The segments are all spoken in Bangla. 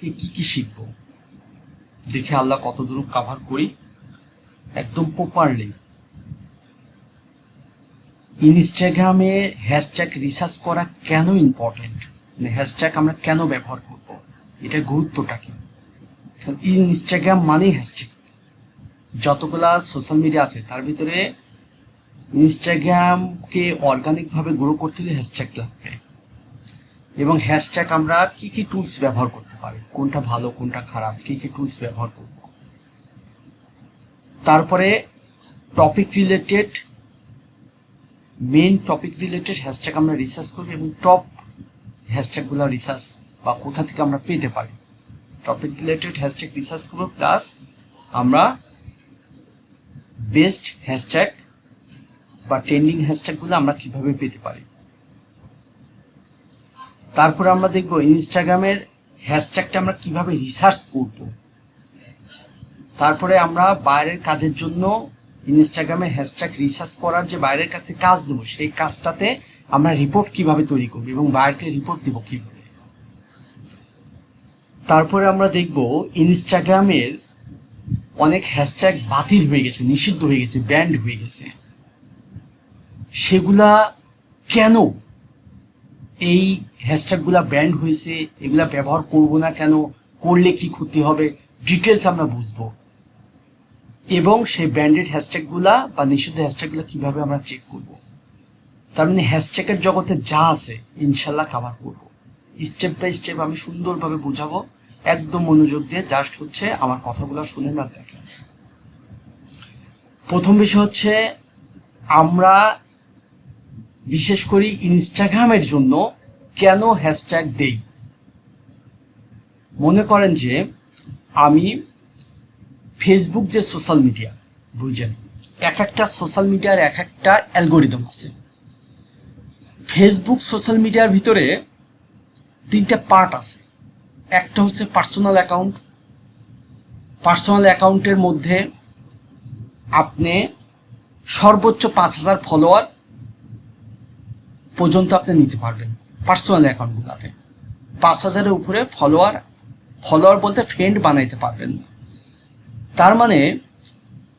আজকে কি কি শিখব? দেখে আল্লাহ কত দূর কাভার করি। একদম প্রপারলি ইনস্টাগ্রামে হ্যাশট্যাগ রিসার্চ করা কেন ইম্পর্টেন্ট মানে হ্যাশট্যাগ আমরা কেন ব্যবহার করব? এটা গুরুত্বটা কি? ইনস্টাগ্রাম মানেই হ্যাশট্যাগ যতগুলা সোশ্যাল মিডিয়া আছে, তার ভিতরে ইনস্টাগ্রামকে অর্গানিকভাবে গ্রো করতে হলে হ্যাশট্যাগ লাগবে। এবং হ্যাশট্যাগ আমরা কি কি টুলস ব্যবহার করতে পারি, কোনটা ভালো, কোনটা খারাপ, কি কি টুলস ব্যবহার করব। তারপরে topic related main topic related hashtag আমরা রিসার্চ করব এবং টপ হ্যাশট্যাগুলো রিসার্চ বা কোথা থেকে আমরা পেতে পারি। টপিক রিলেটেড হ্যাশট্যাগ রিসার্চ করব প্লাস আমরা বেস্ট হ্যাশট্যাগ বা ট্রেন্ডিং হ্যাশট্যাগুলো আমরা কীভাবে পেতে পারি। তারপরে আমরা দেখব ইনস্টাগ্রামের হ্যাশট্যাগটা আমরা কীভাবে রিসার্চ করব? তারপরে আমরা বাইরের কাজের জন্য ইনস্টাগ্রামে হ্যাশট্যাগ রিসার্চ করার যে বাইরের কাছে কাজ দেবো, সেই কাজটাতে আমরা রিপোর্ট কীভাবে তৈরি করব এবং বাইরকে রিপোর্ট দেবো কীভাবে? তারপরে আমরা দেখব ইনস্টাগ্রামের অনেক হ্যাশট্যাগ বাতিল হয়ে গেছে, নিষিদ্ধ হয়ে গেছে ব্যান্ড হয়ে গেছে। সেগুলা কেন এই হ্যাশট্যাগুলা ব্যান্ড হয়েছে, এগুলা ব্যবহার করব না কেন, করলে কি ক্ষতি হবে ডিটেলস আমরা বুঝব। এবং সেই ব্যান্ডেড হ্যাশট্যাগুলা বা নিষিদ্ধ হ্যাশট্যাগুলা কীভাবে আমরা চেক করব। তার মানে হ্যাশট্যাগের জগতে যা আছে, ইনশাল্লাহ কাভার করব। স্টেপ বাই স্টেপ আমি সুন্দরভাবে বোঝাবো, একদম মনোযোগ দিয়ে জাস্ট হচ্ছে আমার কথাগুলো শুনে না দেখেন। প্রথম বিষয় হচ্ছে, আমরা বিশেষ করি ইনস্টাগ্রামের জন্য কেন হ্যাশট্যাগ দেই? মনে করেন যে আমি ফেসবুক যে সোশ্যাল মিডিয়া বুঝছেন? এক একটা সোশ্যাল মিডিয়ার এক একটা অ্যালগোরিদম আছে। ফেসবুক সোশ্যাল মিডিয়ার ভিতরে তিনটা পার্ট আছে। একটা হচ্ছে পার্সোনাল অ্যাকাউন্ট পার্সোনাল অ্যাকাউন্টের মধ্যে আপনি সর্বোচ্চ পাঁচ হাজার ফলোয়ার পর্যন্ত আপনি নিতে পারবেন পার্সোনাল অ্যাকাউন্টগুলোতে পাঁচ হাজারের উপরে ফলোয়ার ফলোয়ার বলতে ফ্রেন্ড বানাইতে পারবেন না। তার মানে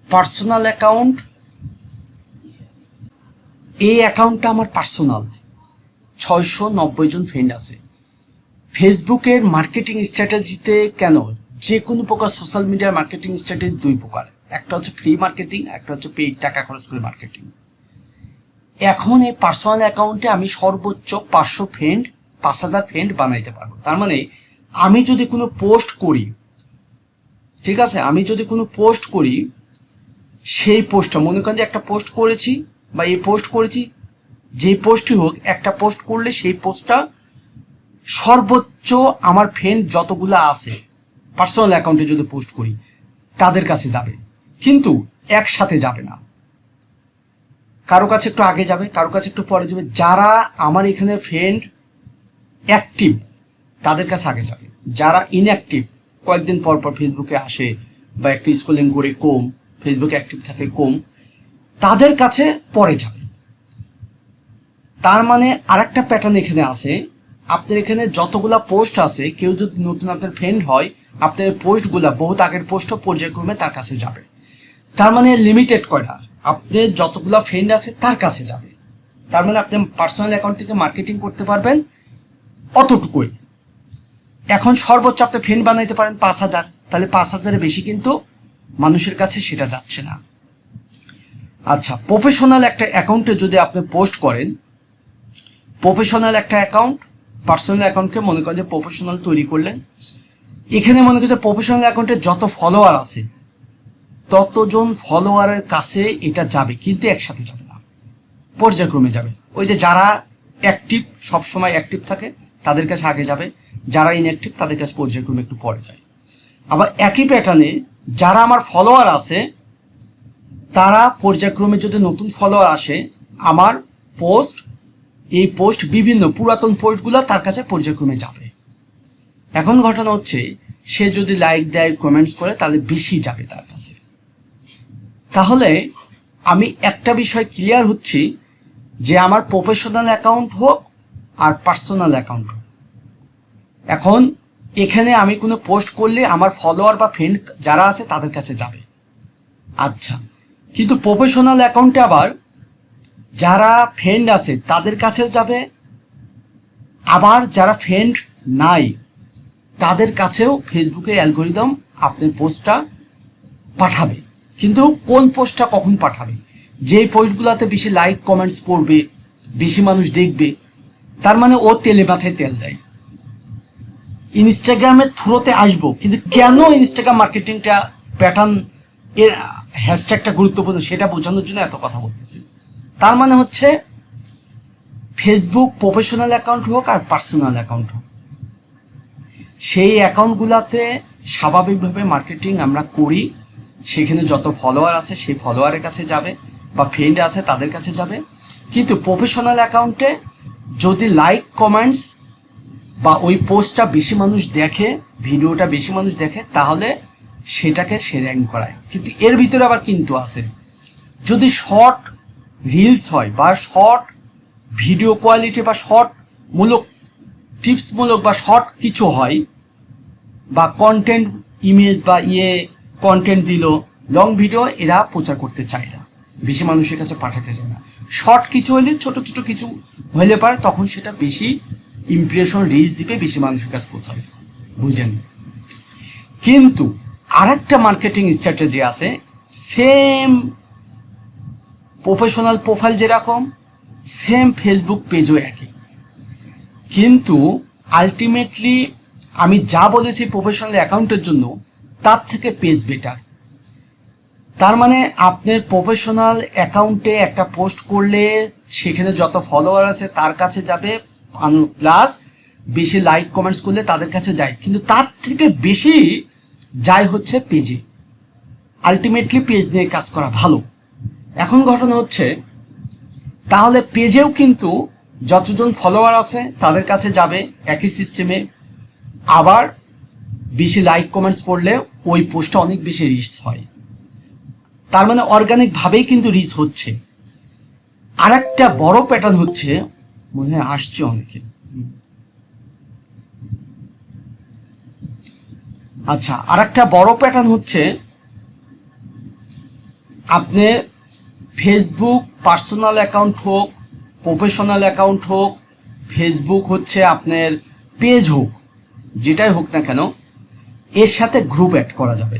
পার্সোনাল অ্যাকাউন্ট এই অ্যাকাউন্টটা আমার পার্সোনাল ছয়শো নব্বই জন ফ্রেন্ড আছে। ফেসবুকের মার্কেটিং স্ট্র্যাটেজিতে কেন? যে কোনো প্রকার সোশ্যাল মিডিয়ার মার্কেটিং স্ট্র্যাটেজি দুই প্রকার। একটা হচ্ছে ফ্রি মার্কেটিং একটা হচ্ছে পেইড টাকা খরচ করে মার্কেটিং এখন এই পার্সোনাল অ্যাকাউন্টে আমি সর্বোচ্চ পাঁচশো ফ্রেন্ড পাঁচ হাজার ফ্রেন্ড বানাইতে পারব। তার মানে আমি যদি কোনো পোস্ট করি, ঠিক আছে? আমি যদি কোনো পোস্ট করি, সেই পোস্টটা মনে করেন যে একটা পোস্ট করেছি বা এই পোস্ট করেছি যে পোস্টই হোক, একটা পোস্ট করলে সেই পোস্টটা সর্বোচ্চ আমার ফ্রেন্ড যতগুলো আছে পার্সোনাল অ্যাকাউন্টে যদি পোস্ট করি, তাদের কাছে যাবে। কিন্তু একসাথে যাবে না। কারও কাছে একটু আগে যাবে, কারও কাছে একটু পরে যাবে। যারা আমার এখানে ফ্রেন্ড অ্যাক্টিভ তাদের কাছে আগে যাবে। যারা ইনঅ্যাক্টিভ কয়েকদিন পর পর ফেসবুকে আসে বা একটু স্কুলিং করে কম ফেসবুকে অ্যাক্টিভ থাকে কম, তাদের কাছে পরে যাবে। তার মানে আরেকটা প্যাটার্ন এখানে আছে। আপনার এখানে যতগুলা পোস্ট আছে, কেউ যদি নতুন আপনার ফ্রেন্ড হয়, আপনার পোস্টগুলা বহুত আগের পোস্টও পর্যায়ক্রমে তার কাছে যাবে। তার মানে লিমিটেড কয়টা? আপনার যতগুলা ফ্রেন্ড আছে তার কাছে যাবে তার মানে আপনি পার্সোনাল অ্যাকাউন্ট থেকে মার্কেটিং করতে পারবেন অতটুকুই। এখন সর্বোচ্চ আপনি ফ্রেন্ড বানাইতে পারেন পাঁচ হাজার। তাহলে পাঁচ হাজারের বেশি কিন্তু মানুষের কাছে সেটা যাচ্ছে না। আচ্ছা প্রফেশনাল একটা অ্যাকাউন্টে যদি আপনি পোস্ট করেন প্রফেশনাল একটা অ্যাকাউন্ট পার্সোনাল অ্যাকাউন্টকে মনে করেন যে প্রফেশনাল তৈরি করলেন। এখানে মনে করেন যে প্রফেশনাল অ্যাকাউন্টে যত ফলোয়ার আছে ততজন ফলোয়ারের কাছে এটা যাবে, কিন্তু একসাথে যাবে না। পর্যায়ক্রমে যাবে। ওই যে যারা অ্যাক্টিভ সবসময় অ্যাক্টিভ থাকে, তাদের কাছে আগে যাবে। যারা ইনঅ্যাক্টিভ তাদের কাছে পর্যায়ক্রমে একটু পরে যায়। আবার একই প্যাটার্নে যারা আমার ফলোয়ার আছে, তারা পর্যায়ক্রমে যদি নতুন ফলোয়ার আসে, আমার পোস্ট এই পোস্ট বিভিন্ন পুরাতন পোস্টগুলো তার কাছে পর্যায়ক্রমে যাবে। এখন ঘটনা হচ্ছে, সে যদি লাইক দেয় কমেন্টস করে, তাহলে বেশি যাবে তার কাছে। তাহলে আমি একটা বিষয় ক্লিয়ার হচ্ছি যে আমার প্রফেশনাল অ্যাকাউন্ট হোক আর পার্সোনাল অ্যাকাউন্ট হোক। এখন এখানে আমি কোনো পোস্ট করলে আমার ফলোয়ার বা ফ্রেন্ড যারা আছে তাদের কাছে যাবে। আচ্ছা কিন্তু প্রফেশনাল অ্যাকাউন্টে আবার যারা ফ্রেন্ড আছে তাদের কাছেও যাবে, আবার যারা ফ্রেন্ড নাই তাদের কাছেও ফেসবুকের অ্যালগোরিদম আপনার পোস্টটা পাঠাবে। কিন্তু কোন পোস্টটা কখন পাঠাবে? যেই পোস্টগুলোতে বেশি লাইক কমেন্টস পড়বে, বেশি মানুষ দেখবে, তার মানে ও তেলে মাথায় তেল দেয়। ইনস্টাগ্রামের থ্রোতে আসব, কিন্তু কেন ইনস্টাগ্রাম মার্কেটিংটা প্যাটার্ন এর হ্যাশট্যাগটা গুরুত্বপূর্ণ সেটা বোঝানোর জন্য এত কথা বলতেছি। তার মানে হচ্ছে ফেসবুক প্রফেশনাল অ্যাকাউন্ট হোক আর পার্সোনাল অ্যাকাউন্ট হোক। সেই অ্যাকাউন্টগুলোতে স্বাভাবিকভাবে মার্কেটিং আমরা করি সেখানে যত ফলোয়ার আছে, সেই ফলোয়ারের কাছে যাবে বা ফ্রেন্ড আছে, তাদের কাছে যাবে। কিন্তু প্রফেশনাল অ্যাকাউন্টে যদি লাইক কমেন্টস বা ওই পোস্টটা বেশি মানুষ দেখে ভিডিওটা বেশি মানুষ দেখে, তাহলে সেটাকে সে র্যাঙ্ক করায়। কিন্তু এর ভিতরে আবার কিন্তু আছে। যদি শর্ট রিলস হয় বা শর্ট ভিডিও কোয়ালিটি বা শর্ট মূলক টিপসমূলক বা শর্ট কিছু হয় বা কন্টেন্ট ইমেজ বা ইয়ে কন্টেন্ট দিল লং ভিডিও এরা প্রচার করতে চায় না। বেশি মানুষের কাছে পাঠাতে চায় না। শর্ট কিছু হলে, ছোট ছোট কিছু হলে পারে, তখন সেটা বেশি ইমপ্রেশন রিচ দিবে, বেশি মানুষের কাছে পৌঁছাবে। বুঝেন কিন্তু আরেকটা মার্কেটিং স্ট্র্যাটেজি আছে সেম প্রফেশনাল প্রোফাইল যেরকম সেম ফেসবুক পেজও একই। কিন্তু আলটিমেটলি আমি যা বলেছি প্রফেশনাল অ্যাকাউন্টের জন্য তার থেকে পেজ বেটার তার মানে আপনার প্রফেশনাল অ্যাকাউন্টে একটা পোস্ট করলে সেখানে যত ফলোয়ার আছে তার কাছে যাবে প্লাস বেশি লাইক কমেন্টস করলে তাদের কাছে যায়। কিন্তু তার থেকে বেশি যায় হচ্ছে পেজে আলটিমেটলি পেজ নিয়ে কাজ করা ভালো। এখন ঘটনা হচ্ছে, তাহলে পেজেও কিন্তু যতজন ফলোয়ার আছে তাদের কাছে যাবে একই সিস্টেমে আবার বেশি লাইক কমেন্টস পড়লে ওই পোস্টটা অনেক বেশি রিচ হয়। তার মানে অর্গানিকভাবেই কিন্তু রিচ হচ্ছে। আর একটা বড় প্যাটার্ন হচ্ছে, মনে হয় আসছে অনেকে। আচ্ছা আর একটা বড় প্যাটার্ন হচ্ছে, আপনি ফেসবুক পার্সোনাল অ্যাকাউন্ট হোক প্রফেশনাল অ্যাকাউন্ট হোক ফেসবুক হচ্ছে আপনার পেজ হোক, যেটাই হোক না কেন এর সাথে গ্রুপ অ্যাড করা যাবে।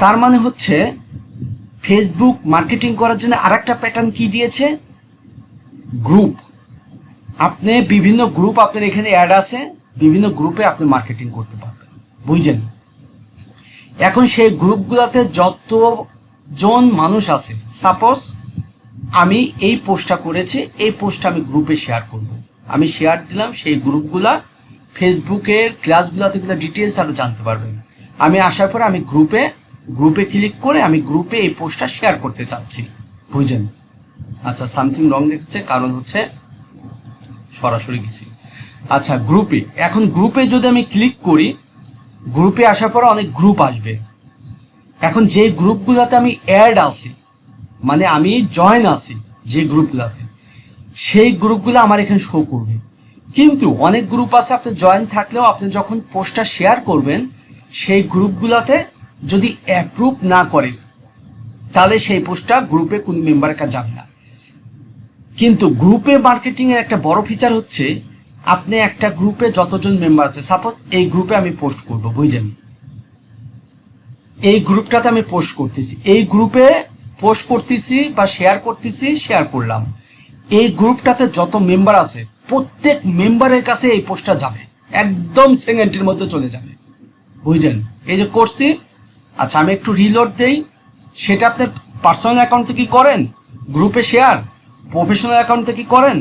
তার মানে হচ্ছে ফেসবুক মার্কেটিং করার জন্য আরেকটা প্যাটার্ন কি দিয়েছে? গ্রুপ আপনি বিভিন্ন গ্রুপ আপনার এখানে অ্যাড আছে, বিভিন্ন গ্রুপে আপনি মার্কেটিং করতে পারবেন। বুঝছেন এখন সেই গ্রুপগুলোতে যতজন মানুষ আছে সাপোজ আমি এই পোস্টটা করেছি, এই পোস্টটা আমি গ্রুপে শেয়ার করব। আমি শেয়ার দিলাম, সেই গ্রুপগুলা ফেসবুকের ক্লাসগুলোতে গুলো ডিটেলস আরও জানতে পারবেন। আমি আসার পরে আমি গ্রুপে গ্রুপে ক্লিক করে আমি গ্রুপে এই পোস্টটা শেয়ার করতে চাচ্ছি। বুঝলেন আচ্ছা সামথিং রং দেখাচ্ছে কারণ হচ্ছে সরাসরি গেছি। আচ্ছা গ্রুপে এখন গ্রুপে যদি আমি ক্লিক করি গ্রুপে আসার পরে অনেক গ্রুপ আসবে। এখন যে গ্রুপগুলোতে আমি অ্যাড আছি মানে আমি জয়েন আছি, যে গ্রুপগুলোতে সেই গ্রুপগুলো আমার এখানে শো করবে। কিন্তু অনেক গ্রুপ আছে, আপনি জয়েন থাকলেও আপনি যখন পোস্টটা শেয়ার করবেন, সেই গ্রুপগুলোতে যদি অ্যাপ্রুভ না করে, তাহলে সেই পোস্টটা গ্রুপে কোনো মেম্বারের কাছে যাবে না। কিন্তু গ্রুপে মার্কেটিং এর একটা বড় ফিচার হচ্ছে, আপনি একটা গ্রুপে যতজন মেম্বার আছে সাপোজ এই গ্রুপে আমি পোস্ট করব, বুঝলেন? এই গ্রুপটাতে আমি পোস্ট করতেছি, এই গ্রুপে পোস্ট করতেছি বা শেয়ার করতেছি শেয়ার করলাম। এই গ্রুপটাতে যত মেম্বার আছে প্রত্যেক মেম্বারের কাছে এই পোস্টটা যাবে। একদম সেকেন্ডের মধ্যে চলে যাবে। বুঝলেন? এই যে করছি আচ্ছা আমি একটু রিলোড দেই। সেটা আপনি পার্সোনাল অ্যাকাউন্ট থেকে করেন? গ্রুপে শেয়ার প্রফেশনাল অ্যাকাউন্ট থেকে করেন?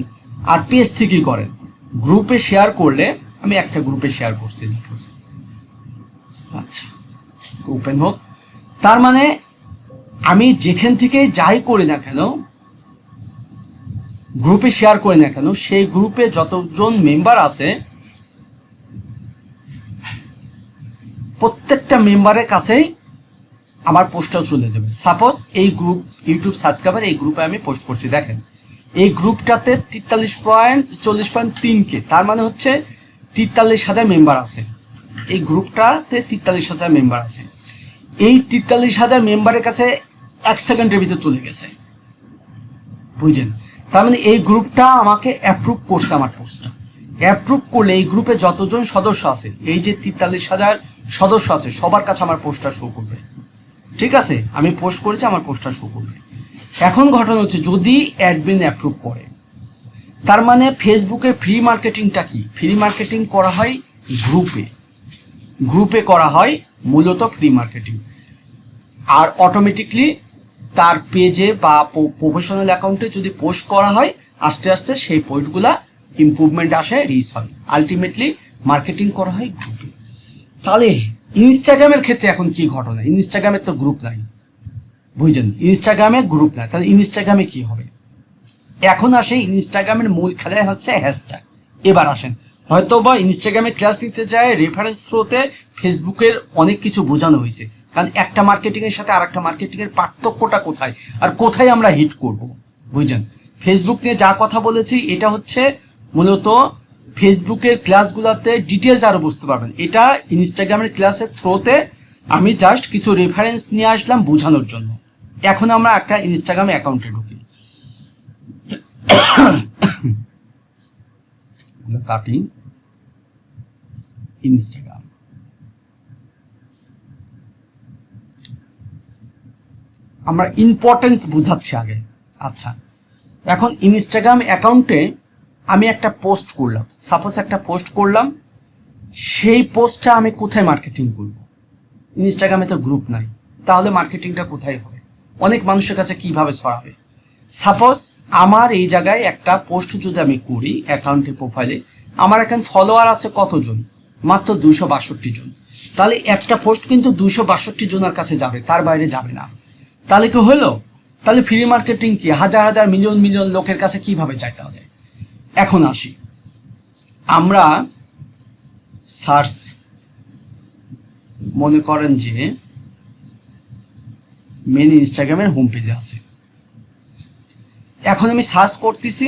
আর পেজ থেকেই করেন? গ্রুপে শেয়ার করলে আমি একটা গ্রুপে শেয়ার করছি। আচ্ছা ওপেন হোক। তার মানে আমি যেখান থেকে যাই করি না কেন গ্রুপে শেয়ার করে না কেন, সেই গ্রুপে যতজন মেম্বার আছে, প্রত্যেকটা মেম্বারের কাছেই আমার পোস্টটাও চলে যাবে। সাপোজ এই গ্রুপ ইউটিউব সাবস্ক্রাইবার এই গ্রুপে আমি পোস্ট করছি, দেখেন। এই গ্রুপটাতে তেতাল্লিশ পয়েন্ট, চল্লিশ পয়েন্ট তিন কে, তার মানে হচ্ছে তেতাল্লিশ হাজার মেম্বার আছে। এই গ্রুপটাতে তেতাল্লিশ হাজার মেম্বার আছে। এই তেতাল্লিশ হাজার মেম্বারের কাছে এক সেকেন্ডের ভিতর চলে গেছে। বুঝছেন? তার মানে এই গ্রুপটা আমাকে অ্যাপ্রুভ করছে আমার পোস্টটা অ্যাপ্রুভ করলে এই গ্রুপে যতজন সদস্য আছে, এই যে তেতাল্লিশ হাজার সদস্য আছে, সবার কাছে আমার পোস্টটা শো করবে। ঠিক আছে? আমি পোস্ট করেছি, আমার পোস্টটা শো করবে। এখন ঘটনা হচ্ছে, যদি অ্যাডমিন অ্যাপ্রুভ করে, তার মানে ফেসবুকের ফ্রি মার্কেটিংটা কি? ফ্রি মার্কেটিং করা হয় গ্রুপে গ্রুপে করা হয় মূলত ফ্রি মার্কেটিং আর অটোমেটিকলি তার পেজে বা প্রফেশনাল অ্যাকাউন্টে যদি পোস্ট করা হয়, আস্তে আস্তে সেই পোস্টগুলা ইমপ্রুভমেন্ট আসে রিচ হয়। আলটিমেটলি মার্কেটিং করা হয় গ্রুপে তাহলে ইনস্টাগ্রামের ক্ষেত্রে এখন কি ঘটনা? ইনস্টাগ্রামের তো গ্রুপ নাই। বুঝছেন? ইনস্টাগ্রামে গ্রুপ নাই। তাহলে ইনস্টাগ্রামে কি হবে? এখন আসে ইনস্টাগ্রামের মূল খেলায় হচ্ছে হ্যাশট্যাগ এবার আসেন। হয়তো বা ইনস্টাগ্রামে ক্লাস নিতে যায় রেফারেন্স থ্রোতে ফেসবুকের অনেক কিছু বোঝানো হয়েছে। কারণ একটা মার্কেটিং এর সাথে আর একটা মার্কেটিং এর পার্থক্যটা কোথায়? আর কোথায় আমরা হিট করব? বুঝছেন? ফেসবুক নিয়ে যা কথা বলেছি, এটা হচ্ছে মূলত ফেসবুকের ক্লাসগুলোতে ডিটেলস আরও বুঝতে পারবেন। এটা ইনস্টাগ্রামের ক্লাসের থ্রোতে আমি জাস্ট কিছু রেফারেন্স নিয়ে আসলাম বোঝানোর জন্য। এখন আমরা একটা ইনস্টাগ্রাম অ্যাকাউন্টে ঢুকি। কাটি। ইনস্টাগ্রাম আমরা ইম্পর্টেন্স বুঝাচ্ছি আগে। আচ্ছা এখন ইনস্টাগ্রাম অ্যাকাউন্টে আমি একটা পোস্ট করলাম। সাপোজ একটা পোস্ট করলাম, সেই পোস্টটা আমি কোথায় মার্কেটিং করব? ইনস্টাগ্রামে তো গ্রুপ নাই। তাহলে মার্কেটিংটা কোথায় হবে? অনেক মানুষের কাছে কীভাবে ছড়াবে? সাপোজ আমার এই জায়গায় একটা পোস্ট যদি আমি করি অ্যাকাউন্টের প্রোফাইলে আমার এখানে ফলোয়ার আছে কতজন? মাত্র দুইশো বাষট্টি জন। তাহলে একটা পোস্ট কিন্তু দুইশো বাষট্টি জনের কাছে যাবে, তার বাইরে যাবে না। তাহলে কি হলো? তাহলে ফ্রি মার্কেটিং কি? হাজার হাজার মিলিয়ন মিলিয়ন লোকের কাছে কীভাবে যায় তাহলে? এখন আসি। আমরা সার্চ মনে করেন যে মেন ইনস্টাগ্রামের হোম পেজে আছে। এখন আমি সার্চ করতেছি।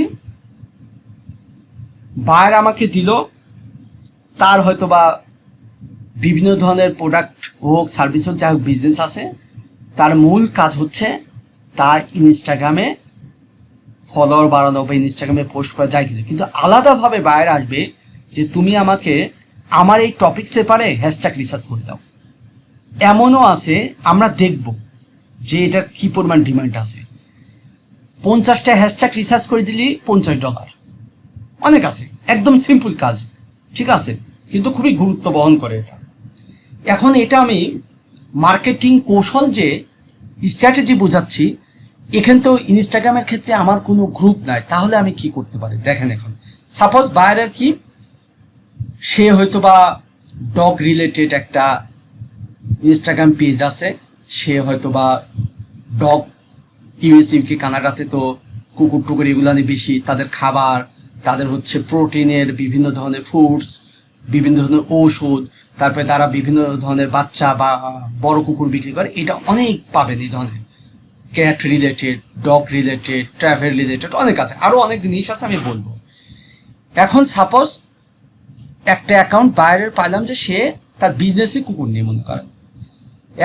বায়ার আমাকে দিল। তার হয়তো বা বিভিন্ন ধরনের প্রোডাক্ট হোক সার্ভিস হোক, যাই হোক বিজনেস আছে। তার মূল কাজ হচ্ছে তার ইনস্টাগ্রামে ফলোয়ার বাড়ানো বা ইনস্টাগ্রামে পোস্ট করা যায় কিছু। কিন্তু আলাদাভাবে বাইরে আসবে যে তুমি আমাকে আমার এই টপিক্সে পারে হ্যাশট্যাগ রিসার্চ করে দাও। এমনও আছে, আমরা দেখব যে এটার কি পরিমাণ ডিমান্ড আছে। পঞ্চাশটা হ্যাশট্যাগ রিসার্চ করে দিলি, পঞ্চাশ ডলার অনেক আছে, একদম সিম্পল কাজ, ঠিক আছে? কিন্তু খুবই গুরুত্ব বহন করে এটা। এখন এটা আমি মার্কেটিং কৌশল যে স্ট্র্যাটেজি বোঝাচ্ছি, এখান তো ইনস্টাগ্রামের ক্ষেত্রে আমার কোনো গ্রুপ নাই। তাহলে আমি কি করতে পারি? দেখেন এখন। সাপোজ বায়ারের কি? সে হয়তো বা ডগ রিলেটেড একটা ইনস্টাগ্রাম পেজ আছে। সে হয়তো বা ডগ ইউএস ইউকে কানাডাতে তো কুকুর টুকুর এগুলো বেশি। তাদের খাবার, তাদের হচ্ছে প্রোটিনের বিভিন্ন ধরনের ফুডস বিভিন্ন ধরনের ঔষধ, তারপরে তারা বিভিন্ন ধরনের বাচ্চা বা বড় কুকুর বিক্রি করে, এটা অনেক পাবেন এই ধরনের cat related dog related travel related অনেক আছে। আরও অনেক জিনিস আছে আমি বলব। এখন সাপোজ একটা অ্যাকাউন্ট বাইরের পাইলাম যে সে তার বিজনেসই কুকুর নিয়ে মনে করেন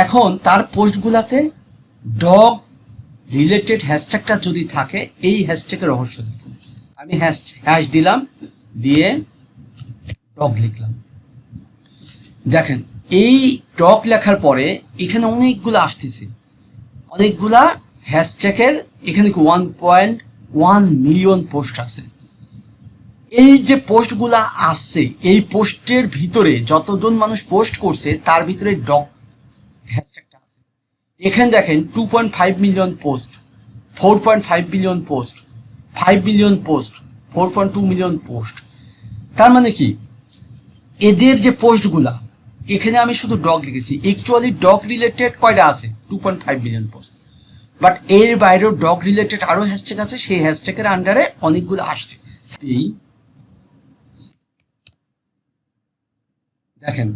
এখন তার পোস্টগুলাতে ডগ রিলেটেড হ্যাশট্যাগটা যদি থাকে, এই হ্যাশট্যাগের রহস্য দেখুন। আমি হ্যাশ হ্যাশ দিলাম, দিয়ে ডগ লিখলাম। দেখেন, এই ডগ লেখার পরে এখানে অনেকগুলো আসতেছে। অনেকগুলা হ্যাশট্যাগের এখানে one point one million post আছে। এই যে পোস্টগুলা আসছে এই পোস্টের ভিতরে যতজন মানুষ পোস্ট করছে, তার ভিতরে ডগ হ্যাশট্যাগটা আছে। এখানে দেখেন two point five million post four point five million post five million post four point two million post তার মানে কি? এদের যে পোস্টগুলা, এখানে আমি শুধু ডগ লিখেছি অ্যাকচুয়ালি ডগ রিলেটেড কয়টা আছে? Two point five million post but এর বাইরেও ডগ রিলেটেড আরও হ্যাশট্যাগ আছে, সেই হ্যাশট্যাগের আন্ডারে অনেকগুলো আসছে। এই দেখেন,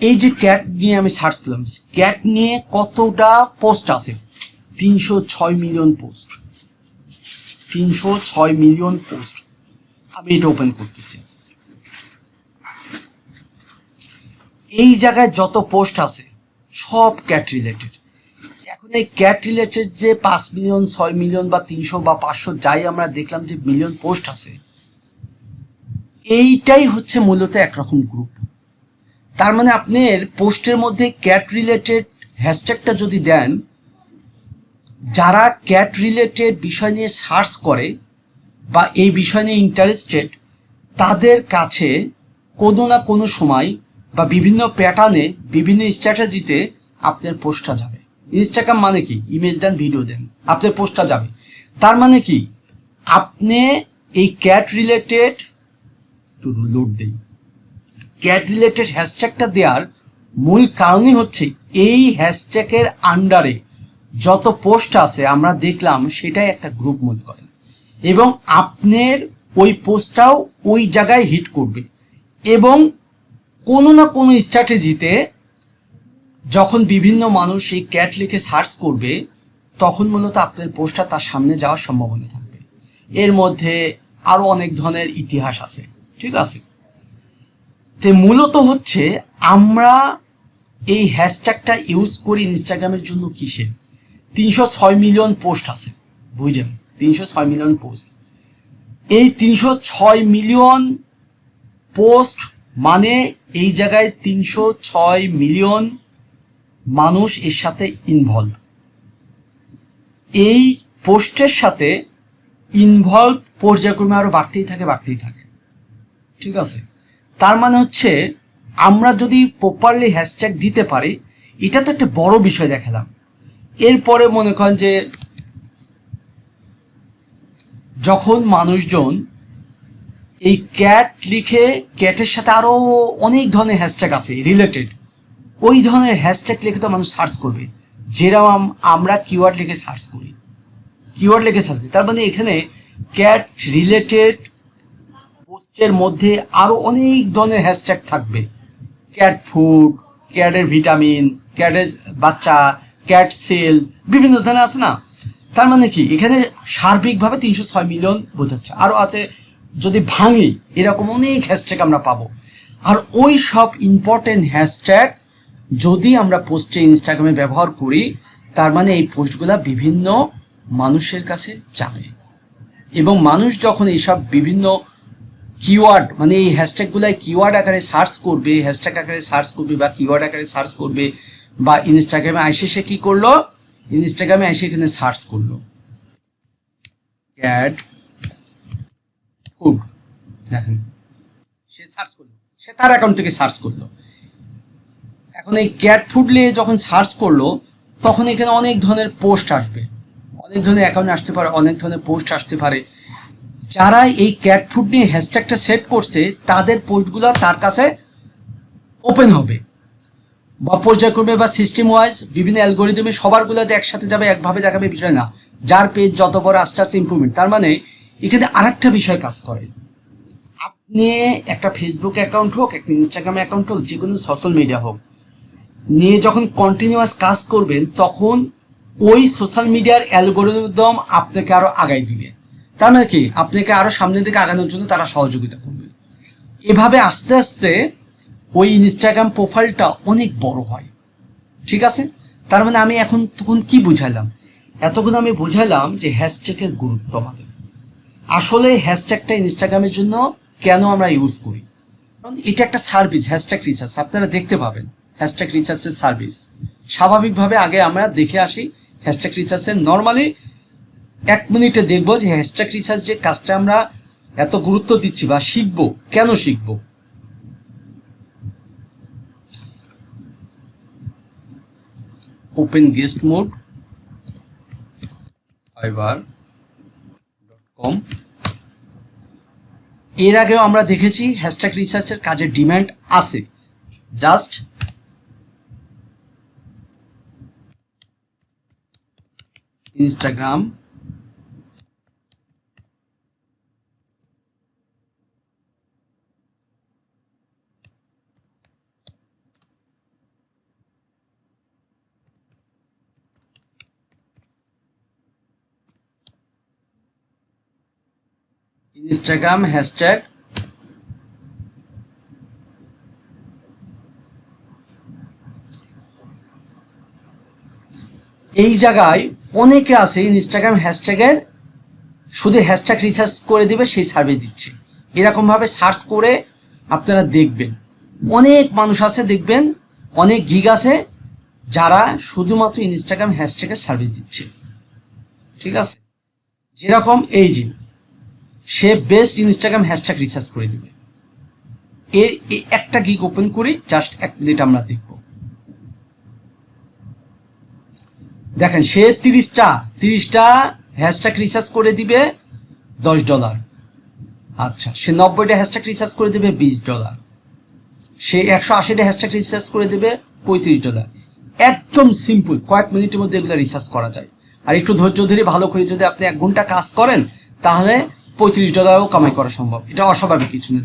এই যে ক্যাট নিয়ে আমি সার্চ করলাম ক্যাট নিয়ে কতটা পোস্ট আছে? তিনশো ছয় মিলিয়ন পোস্ট তিনশো ছয় মিলিয়ন পোস্ট আমি এটা ওপেন করতেছি। এই জায়গায় যত পোস্ট আছে, সব ক্যাট রিলেটেড এখন এই ক্যাট রিলেটেড যে পাঁচ মিলিয়ন ছয় মিলিয়ন বা তিনশো বা পাঁচশো যাই আমরা দেখলাম যে মিলিয়ন পোস্ট আছে, এইটাই হচ্ছে মূলত একরকম গ্রুপ তার মানে আপনার পোস্টের মধ্যে ক্যাট রিলেটেড হ্যাশট্যাগটা যদি দেন, যারা ক্যাট রিলেটেড বিষয় নিয়ে সার্চ করে বা এই বিষয় নিয়ে ইন্টারেস্টেড তাদের কাছে কোনো না কোনো সময় বা বিভিন্ন প্যাটার্নে বিভিন্ন স্ট্র্যাটেজিতে আপনার পোস্টটা যাবে। ইনস্টাগ্রাম মানে কি? ইমেজ দেন ভিডিও দেন। আপনার পোস্টটা যাবে। তার মানে কি? আপনি এই ক্যাট রিলেটেড একটু লোড দিই। ক্যাট রিলেটেড হ্যাশট্যাগটা দেওয়ার মূল কারণই হচ্ছে এই হ্যাশট্যাগের আন্ডারে যত পোস্ট আছে, আমরা দেখলাম সেটাই একটা গ্রুপ মনে করেন এবং আপনার ওই পোস্টটাও ওই জায়গায় হিট করবে। এবং কোনো না কোনো স্ট্র্যাটেজিতে যখন বিভিন্ন মানুষ এই ক্যাট লিখে সার্চ করবে, তখন মূলত আপনার পোস্টটা তার সামনে যাওয়ার সম্ভাবনা থাকবে। এর মধ্যে আরও অনেক ধরনের ইতিহাস আছে, ঠিক আছে? তে মূলত হচ্ছে আমরা এই হ্যাশট্যাগটা ইউজ করি ইনস্টাগ্রামের জন্য কিসে তিনশো ছয় মিলিয়ন পোস্ট আছে, বুঝলেন? তিনশো ছয় মিলিয়ন পোস্ট এই তিনশো ছয় মিলিয়ন পোস্ট মানে এই জায়গায় তিনশো ছয় মিলিয়ন মানুষ এর সাথে ইনভলভ এই পোস্টের সাথে ইনভলভ পর্যায়ক্রমে আরও বাড়তেই থাকে বাড়তেই থাকে। ঠিক আছে? তার মানে হচ্ছে, আমরা যদি প্রপারলি হ্যাশট্যাগ দিতে পারি, এটা তো একটা বড় বিষয় দেখালাম। এরপরে মনে করেন যে, যখন মানুষজন এই ক্যাট লিখে ক্যাটের সাথে আরও অনেক ধরনের হ্যাশট্যাগ আছে রিলেটেড ওই ধরনের হ্যাশট্যাগ লিখে তো মানুষ সার্চ করবে। যেরকম আমরা কিওয়ার্ড লিখে সার্চ করি। কিওয়ার্ড লিখে সার্চ করি। তার মানে এখানে ক্যাট রিলেটেড পোস্টের মধ্যে আরও অনেক ধরনের হ্যাশট্যাগ থাকবে। ক্যাট ফুড ক্যাটের ভিটামিন ক্যাটের বাচ্চা ক্যাট সেল বিভিন্ন ধরনের আছে না? তার মানে কি? এখানে সার্বিকভাবে তিনশো ছয় মিলিয়ন বোঝাচ্ছে। আরও আছে যদি ভাঙি, এরকম অনেক হ্যাশট্যাগ আমরা পাবো। আর ওই সব ইম্পর্টেন্ট হ্যাশট্যাগ যদি আমরা পোস্টে ইনস্টাগ্রামে ব্যবহার করি, তার মানে এই পোস্টগুলা বিভিন্ন মানুষের কাছে যাবে। এবং মানুষ যখন এইসব বিভিন্ন কিওয়ার্ড মানে এই হ্যাশট্যাগুলাই কিওয়ার্ড আকারে সার্চ করবে হ্যাশট্যাগ আকারে সার্চ করবে বা কিওয়ার্ড আকারে সার্চ করবে, বা ইনস্টাগ্রামে আইসে সে কি করল? ইনস্টাগ্রামে এসে এখানে সার্চ করল। ক্যাট ফুড দেখেন, সে সার্চ করল, সে তার অ্যাকাউন্ট থেকে সার্চ করল। এখন এই ক্যাট নিয়ে যখন সার্চ করল, তখন এখানে অনেক ধরনের পোস্ট আসবে। অনেক ধরনের অ্যাকাউন্ট আসতে পারে, অনেক ধরনের পোস্ট আসতে পারে। যারা এই ক্যাট ফুড নিয়ে হ্যাশট্যাগটা সেট করছে, তাদের পোস্টগুলো তার কাছে ওপেন হবে। বা পর্যায়ক্রমে বা সিস্টেম ওয়াইজ বিভিন্ন অ্যালগোরিদমে সবারগুলো একসাথে যাবে, একভাবে দেখাবে, বিষয় না। যার পেজ যত বড় আস্তে আস্তে ইম্প্রুভমেন্ট তার মানে এখানে আরেকটা বিষয় কাজ করে। আপনি একটা ফেসবুক অ্যাকাউন্ট হোক, একটা ইনস্টাগ্রাম অ্যাকাউন্ট হোক, যে কোনো সোশ্যাল মিডিয়া হোক, নিয়ে যখন কন্টিনিউয়াস কাজ করবেন, তখন ওই সোশ্যাল মিডিয়ার অ্যালগোরিদম আপনাকে আরও আগাই দিবে। তার মানে কি? আপনাকে আরও সামনের দিকে আগানোর জন্য তারা সহযোগিতা করবে। এভাবে আস্তে আস্তে ওই ইনস্টাগ্রাম প্রোফাইলটা অনেক বড় হয়। ঠিক আছে? তার মানে আমি এখন তখন কি বুঝাইলাম? এতক্ষণ আমি বুঝাইলাম যে হ্যাশট্যাগের গুরুত্ব আমাদের আসলে হ্যাশট্যাগটা ইনস্টাগ্রামের জন্য কেন আমরা ইউজ করি? কারণ এটা একটা সার্ভিস হ্যাশট্যাগ রিসার্চ আপনারা দেখতে পাবেন হ্যাশট্যাগ রিসার্চের সার্ভিস স্বাভাবিকভাবে আগে আমরা দেখে আসি হ্যাশট্যাগ রিসার্চের নর্মালি এক মিনিটে দেখব যে হ্যাশট্যাগ রিসার্চ যে কাজটা আমরা এত গুরুত্ব দিচ্ছি বা শিখব, কেন শিখব? Open guest mode Fiverr dot com এর আগেও আমরা দেখেছি হ্যাশট্যাগ রিসার্চের কাজের ডিমান্ড আছে। জাস্ট ইনস্টাগ্রাম ইনস্টাগ্রাম হ্যাশট্যাগ এই জায়গায় অনেকে আছে ইনস্টাগ্রাম হ্যাশট্যাগের শুধু হ্যাশট্যাগ রিসার্চ করে দেবে, সেই সার্ভে দিচ্ছে। এরকমভাবে সার্চ করে আপনারা দেখবেন। অনেক মানুষ আছে, দেখবেন, অনেক গিগ আছে, যারা শুধুমাত্র ইনস্টাগ্রাম হ্যাশট্যাগের সার্ভিস দিচ্ছে। ঠিক আছে? যেরকম এই যে সে বেস্ট ইনস্টাগ্রাম হ্যাশট্যাগ রিসার্চ করে দিবে। এর একটা গিগ ওপেন করি জাস্ট এক মিনিট আমরা দেখব। দেখেন, সে তিরিশটা তিরিশটা হ্যাশট্যাগ রিসার্চ করে দিবে দশ ডলার আচ্ছা সে নব্বইটা হ্যাশট্যাগ রিসার্চ করে দেবে বিশ ডলার সে একশো আশিটা হ্যাশট্যাগ রিসার্চ করে দেবে পঁয়ত্রিশ ডলার একদম সিম্পল কয়েক মিনিটের মধ্যে এগুলো রিসার্চ করা যায়। আর একটু ধৈর্য ধরে, ভালো করে যদি আপনি এক ঘণ্টা কাজ করেন, তাহলে পঁয়ত্রিশ ডলারও কামাই করা সম্ভব। এটা অস্বাভাবিক কিছু না।